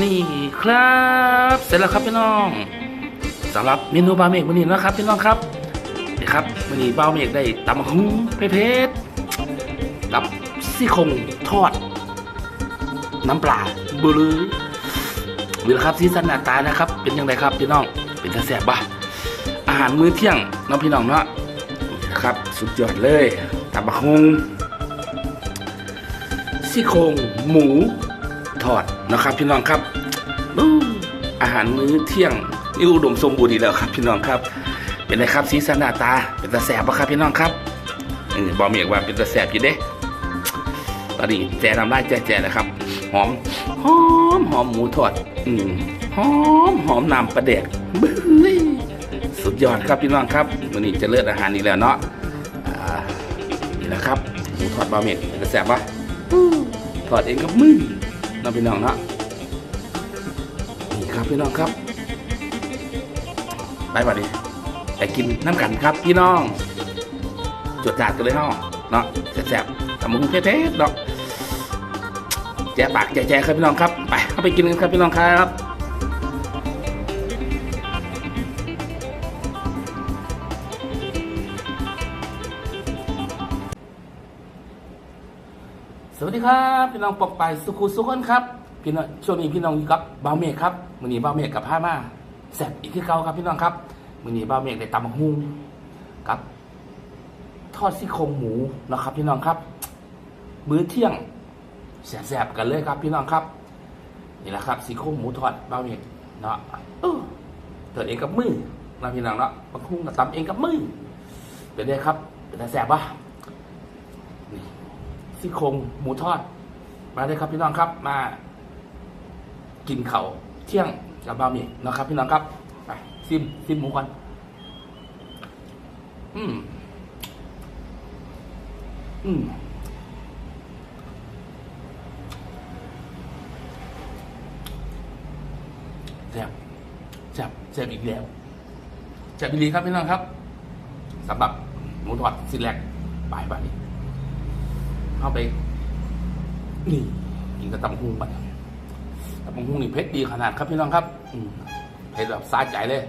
นี่ครับ เสร็จแล้วครับพี่น้องสำหรับเมนูบาเมกวันนี้นะครับพี่น้องครับนี่ครับวันนี้บาเมกได้ตำมะฮุ้งเพชรกับซี่โครงทอด น้ำปลาบุรีวิลครับที่สันหน้าตานะครับ เป็นยังไงครับพี่น้องเป็นตาแสบบ่อาหารมื้อเที่ยงน้องพี่น้องเนาะนะครับ สุดยอดเลยตำมะฮุ้งซี่โครงหมู ทอดนะครับ พี่น้องครับอาหารมื้อเที่ยงนี่อุดมสมบูรณ์ดีแล้วครับพี่น้องครับ เป็นไงครับสีสันหน้าตา เป็นตาแสบปะครับพี่น้องครับบอกเมียว่าเป็นตาแสบอยู่เด้ตอนนี้แจนำได้แจแจนะครับ หอมหอมหอมหมูทอด อืมหอมหอมน้ำปลาแดกบื้อสุดยอดครับพี่น้องครับวันนี้จะเลือดอาหารอีกแล้วเนาะนี่แหละครับหมูทอดบะเม็ดเป็นตาแสบปะทอดเองกับมือ น้องพี่น้องนะนี่ครับพี่น้องครับไปบัดนี้ไปกินน้ำกันครับพี่น้องจดจาดกันเลยเนาะเนาะแซ่บๆตำมุงเท่ๆเนาะแจ๊ปากแจ๊ๆครับพี่น้องครับไปเข้าไปกินกันครับพี่น้องครับ สวัสดีครับพี่น้องปอกไปสุขุสุขนครับพี่น้องช่วงนี้พี่น้องอยู่กับบ่าวเมฆครับมือนี้บ่าวเมฆกับผ้ามาแซ่บอีกที่เก่าครับพี่น้องครับมือนี้บ่าวเมฆได้ตำบักฮุงกับ ทอดซี่โครงหมูนะครับ พี่น้องครับ มื้อเที่ยงแสบๆกันเลยครับ พี่น้องครับนี่แหละครับซี่โครงหมูทอดเบาเนี่ยเนาะเอู้เกิดเองกับมือนะพี่น้องเนาะบางคุ้งก็ตำเองกับมือเป็นไงครับเป็นไงแสบปะ ซี่โครงหมูทอด มาเลยครับพี่น้องครับมา กินเขาเที่ยงกับบะหมี่นะครับ พี่น้องครับไปซิมซิมหมูก่อนอืมอืมแซ่บแซ่บแซ่บอีกแล้วแซ่บอีกลีครับพี่น้องครับสำหรับหมูทอดสิแลกปลายบาทนี้ เอาไปนี่กินกระตำหุงไปตำหุงนี่เผ็ดดีขนาดครับพี่น้องครับอืมเผ็ดแบบสาใจเลย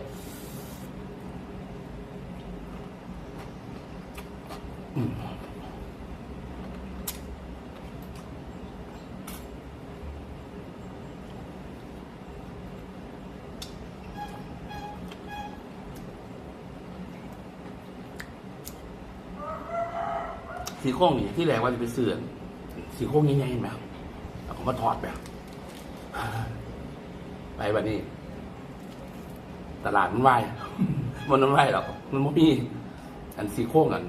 สีโค้งนี่ที่แรกว่าจะไปเสื่อมสีโค้งใหญ่ๆเห็นไหมครับแล้วผมก็ถอดแบบไปวันนี้ ตลาดมันไหวมันไม่ไหวหรอกมันไม่มีอันสีโค้งอัน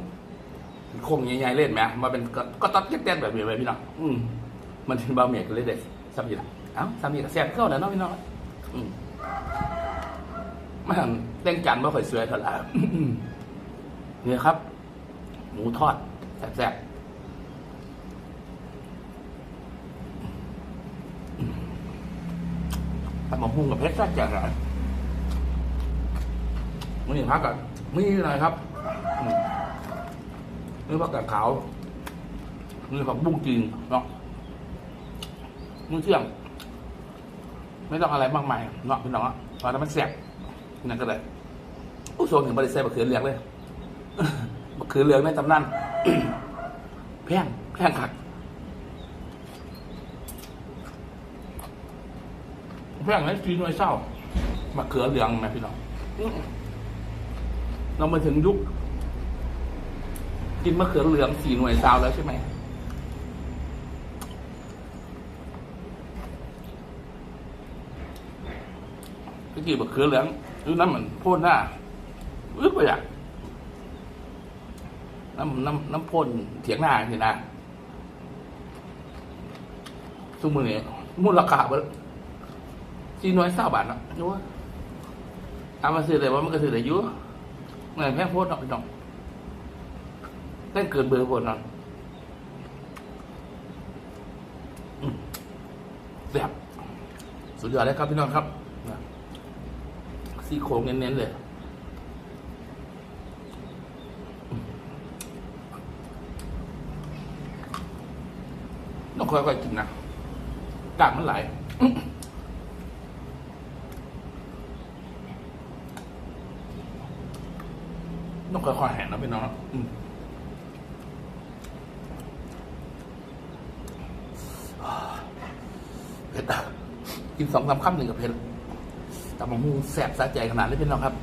สีโค้งใหญ่ๆเล่นไหมมาเป็นก็ตัดเต้นแบบนี้ไปพี่น้องอืมมันเป็นบะเมียกันเลยเด็ดสับยีละเอ้าสับยีละแซ่บเข้าแล้วเนาะพี่น้องอืมมันเต้นจันไม่ค่อยสวยเท่าไหร่เนี่ยครับ หมูทอด แซ่บๆทำหมูหุ้งกับเพชรแซ่บจังเลยมือนี่พักกันนี่อะไรครับอืมนี่ผักกาดขาวนี่ผักบุ้งจีนเนาะมื้อเที่ยง ไม่ต้องอะไรมากมายเนาะพี่น้องเพราะมันแซ่บนั่นก็เลยผู้ชมถึงบริษัทบะเขือเหลืองเลยมะเขือเหลืองในตำนาน แพงแพงขัดแพงในจีนไว้เศร้ามะเขือเหลืองนะพี่น้องเรามาถึงยุคกินมะเขือเหลืองสี่หน่วยซาวแล้วใช่ไหมตะกี้มะเขือเหลืองดูน้ำเหมือนโพ่นหน้าอึดไปอะ น้ำน้ำน้ำพ่นเถียงหน้าสินะซุมือเนี่ยมูลค่าเบดจีน้อยเศร้าบาทเนาะรู้ว่าเอามาซื้อแต่ว่ามันก็ซื้อแต่ยุ่เงินแพงโพดเนาะพี่น้องเล่นเกินเบอร์โพดเนาะอืมแบบสุดยอดเลยครับพี่น้องครับนะซี่โครงเน้นๆเลย ต้องค่อยๆกินนะกากมันไหลต้องค่อยๆแหงนะพี่น้องนะอืมเผ็ดอะกินสองสามคำหนึ่งกับเผ็ดแต่มังหูแสบสะใจขนาดนี้พี่น้องครับ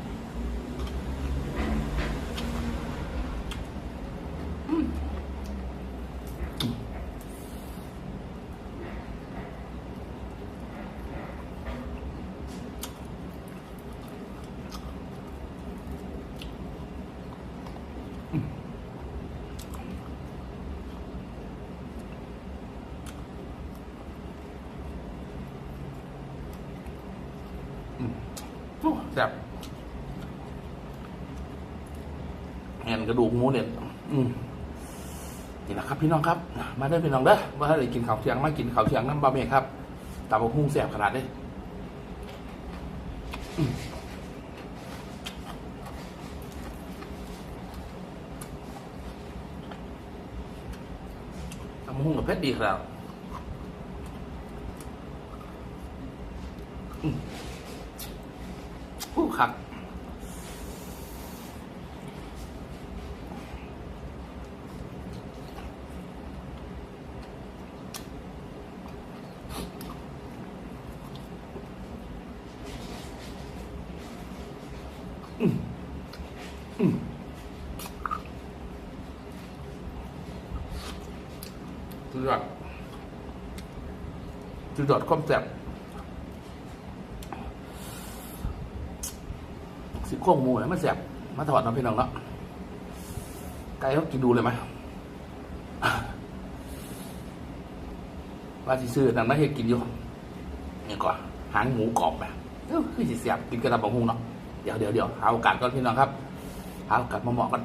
กระดูกหมูเด็ดอืมนี่แหละครับพี่น้องครับมาได้พี่น้องเด้อว่าถ้าได้กินข้าวเที่ยงมากินข้าวเที่ยงน้ำบะเมครับตาบะฮุ่งแซ่บขนาดนี้อืมตาบะฮุ่งกับเพชรดีครับอืมผู้ขัก สุดยอดสุดยอดความแซ่บสิโครงหมูเนี่ยมันแซ่บมาถอดน้ำพี่น้องเนาะไก่เขากินดูเลยไหมว่าสิซื้อนั่นมาเฮ็ดกินอยู่นี่ก่อนหางหมูกรอบไปเอ้าคือสิแซ่บกินกระดับบังฮุงเนาะ ดี๋ยวเดี๋ยวเดี๋ยวหาโอกาสก่อนพี่น้องครับหาโอกาสมาเหมาะกัน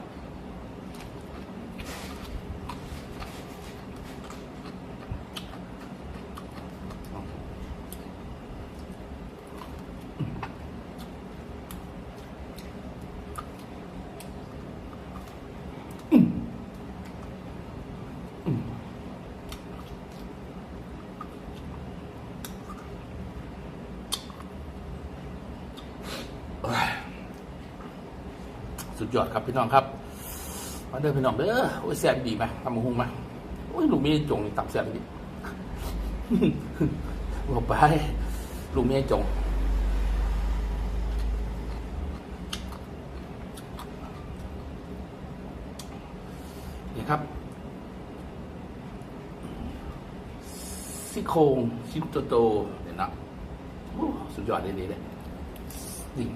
ยอดครับพี่น้องครับมาเด้อพี่น้องเด้อโอ้ยแซ่บดีไหมทำมะฮุงไหมโอ้ยลูกเมียจงนี่ตับแซ่บดีบอกไปลูกเมียจงนี่ครับซี่โครงชิ้นโตๆเนี่ยนะสุดยอดเลยดีเลยนี่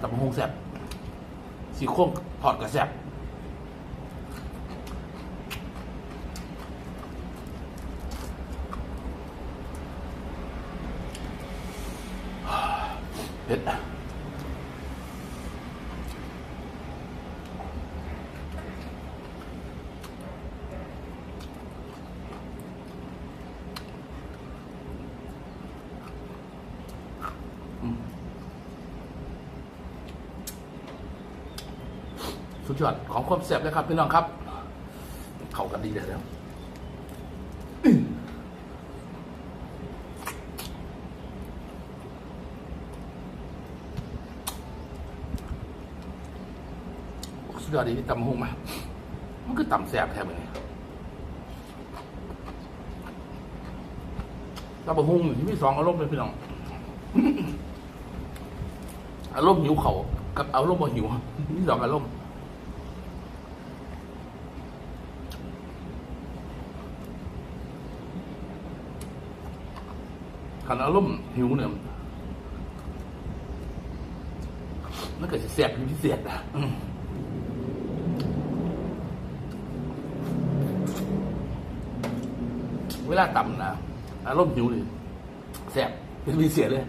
ตับมะฮง แซ่บสีโค้งทอดกระแซ่บเผ็ด สุดของความแซ่บเลยครับพี่น้องครับ เข้ากันดีเลยแล้วสุดยอดดีที่ตำหุ่งมา มันก็ตำแซ่บแท้เหมือนนี้ตำหุ่งที่มีสองอารมณ์เลยพี่น้อง อารมณ์หิวเขากับอารมณ์บ่หิวมีสองอารมณ์ ขันอารมณ์หิวเนี่ยมันเกิดจะเสียบพิเศษนะอืมเวลาต่ำนะอารมณ์หิวเลยแสบเป็นพิเศษเลย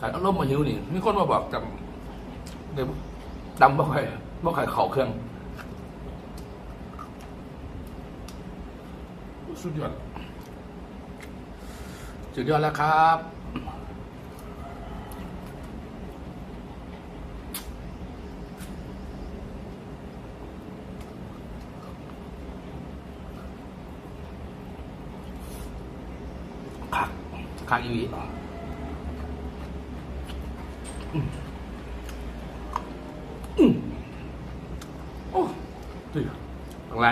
ขันอารมณ์มาหิวนี่มีคนมาบอกจำเดี๋ยวดำบ่ค่อยบ่ค่อยเข่าเครื่องสุดยอด สุดยอดแล้วครับ คักคักอีหลีอืมอืมโอ้ดีอะไร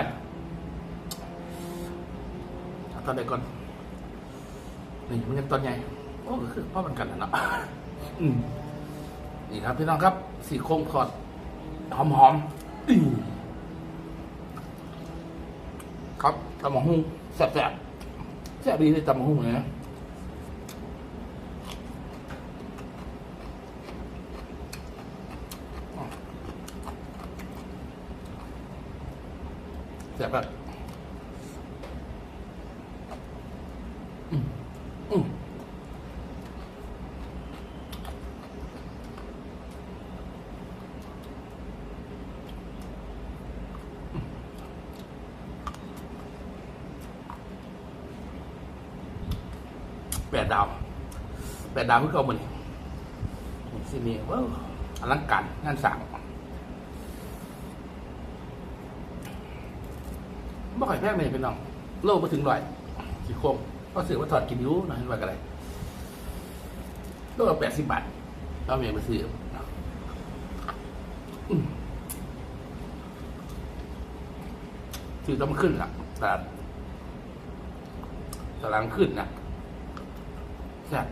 เอาตอนไหนก่อน นี่มันยังตอนใหญ่โอ้ก็คือพ่อมันกันแหละเนาะอืมนี่ครับพี่น้องครับสี่โครงทอดหอมหอมๆอื้อครับตำมะฮุ่งแซ่บแซ่บแซ่บดีเลยตำมะฮุ่งเลยนะแซ่บแบบ แปดดาวแปดดาวเพื่อเขาหมดนี่สินี่ว้าวอลังการงานสั่งบ่ค่อยแพงเลยพี่น้อง โลมาถึงร้อยสี่โครงก็ซื้อมาถอดกินยูนะเห็นว่ากันไรโลละแปดสิบบาทเราเมียมาซื้ออืมซื้อต้องขึ้นละตลาดตลาดขึ้นนะ แซ่บ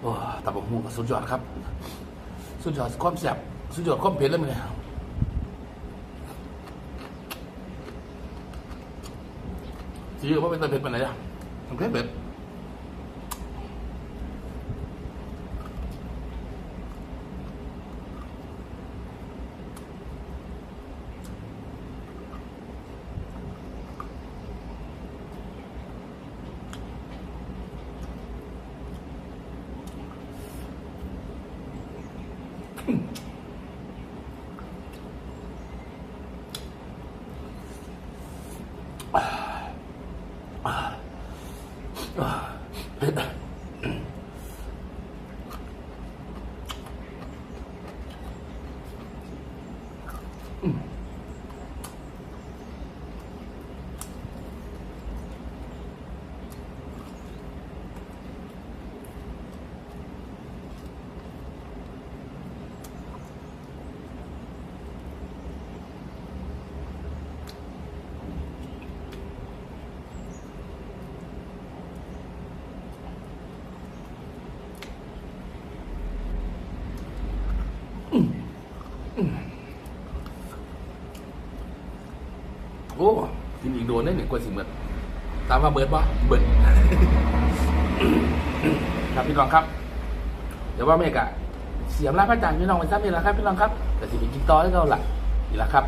โอ้ตับกหูก็สุดยอดครับ สุดยอดความแซ่บสุดยอดความเผ็ดเลยมั้ยเนี่ยจีว่าเป็นตะเผ็ดเป็นไหนอะมันเผ็ดเผ็ดเผ็ด โอ้กินอีกโดนได้หนึ่งกว่าสิเบิดตามว่าเบิร์ดป่ะเบิร์ดครับพี่น้องครับ เดี๋ยวว่าเมกอะเสียมรับพระจันทร์พี่น้องไปซ้ำนี่แหละครับพี่น้องครับ แต่สิไปกินต่อให้เราหลักนี่แหละครับ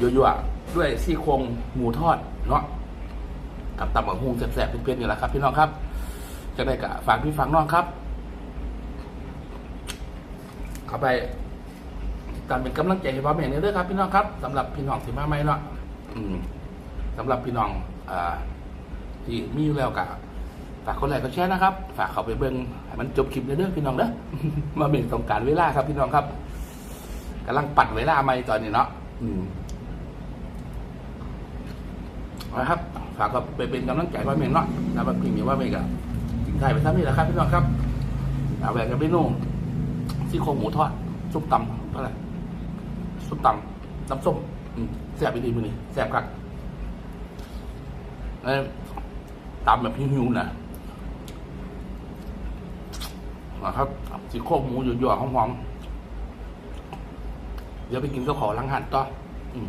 ยั่วๆด้วยซี่โครงหมูทอดเนาะกับตำบักฮุงแสบๆเผ็ดๆนี่แหละครับ พี่น้องครับจะได้กะฝากพี่ฝากน้องครับเข้าไปการเป็นกำลังใจให้พ่อแม่เนี่ยเด้อครับ พี่น้องครับสำหรับพี่น้องที่มาใหม่เนาะ อืมสำหรับพี่น้องอ่าที่มีอยู่แล้วกะฝากคนไลค์ก็แชร์นะครับ ฝากเขาไปเบิ่งให้มันจบคลิปเด้อพี่น้องเด้อ มาเป็นต้องการเวลาครับพี่น้องครับกำลังปัดเวลาใหม่ตอนนี้เนาะอืมนะครับ ฝากเขาไปเป็นกำลังใจพ่อแม่เนาะแล้วแบบพี่มีว่าไม่กะถึงไทายไปท่านี้แหละครับพี่น้องครับเอาแหวนกับเมนูซี่โครงหมูทอดส้มตำเท่าไหร่ส้มตำน้ำส้มอืม ซ่บไปดีมือนี่แซ่บครับเอ้ยตำแบบหิวๆนะนะครับซี่โครงหมูหยวๆหอมๆเดี๋ยวไปกินก็ขอล้างหันต่ออืม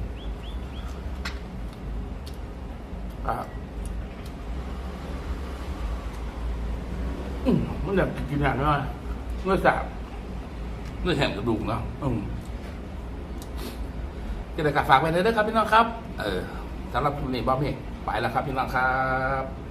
อ่าอืมมันอยากกินอย่างนี้เมื่อแซ่บเนื้อแห้งกระดูกนะอืม ก็เลยกฝากไว้เลยนะครับพี่น้องครับ เออสำหรับคุณนี้บ๊อบเมกไปแล้วครับพี่น้องครับ